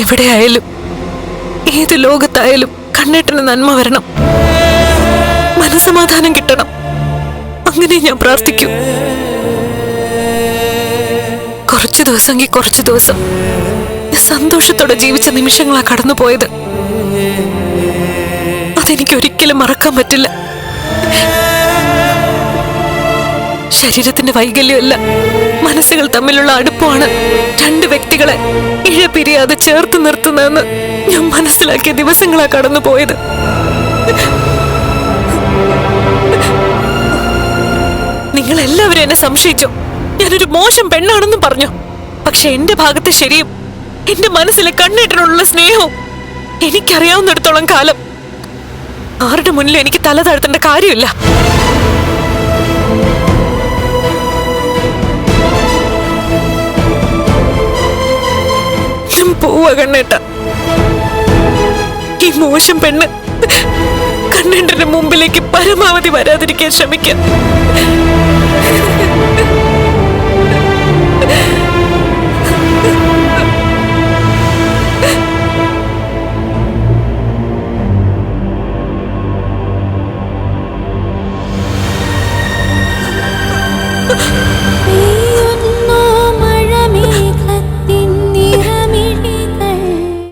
എവിടെയായാലും ഏത് ലോകത്തായാലും കണ്ണേട്ടന് നന്മ വരണം. മനസമാധാനം കിട്ടണം. അങ്ങനെ ഞാൻ പ്രാർത്ഥിക്കൂ. കുറച്ചു ദിവസമെങ്കിൽ കുറച്ചു ദിവസം. സന്തോഷത്തോടെ ജീവിച്ച നിമിഷങ്ങളാ കടന്നുപോയത്. അതെനിക്ക് ഒരിക്കലും മറക്കാൻ പറ്റില്ല. ശരീരത്തിന്റെ വൈകല്യമല്ല മനസ്സുകൾ തമ്മിലുള്ള അടുപ്പമാണ് രണ്ട് വ്യക്തികളെ. ഇഴ പിരിയാതെ ചേർത്ത് നിർത്തുന്നതെന്ന് ഞാൻ മനസ്സിലാക്കിയ ദിവസങ്ങളാണ് കടന്നു പോയത്. നിങ്ങൾ എല്ലാവരും എന്നെ സംശയിച്ചു. ഞാനൊരു മോശം പെണ്ണാണെന്നും പറഞ്ഞു. പക്ഷെ എന്റെ ഭാഗത്ത് ശരിയും എന്റെ മനസ്സിലെ കണ്ണേട്ടനുള്ള സ്നേഹവും എനിക്കറിയാവുന്നിടത്തോളം കാലം ആരുടെ മുന്നിൽ എനിക്ക് തല താഴ്ത്തേണ്ട കാര്യമില്ല. ഞാൻ പോവാ കണ്ണേട്ട. ഈ മോശം പെണ്ണ് കണ്ണേട്ടന്റെ മുമ്പിലേക്ക് പരമാവധി വരാതിരിക്കാൻ ശ്രമിക്കാം.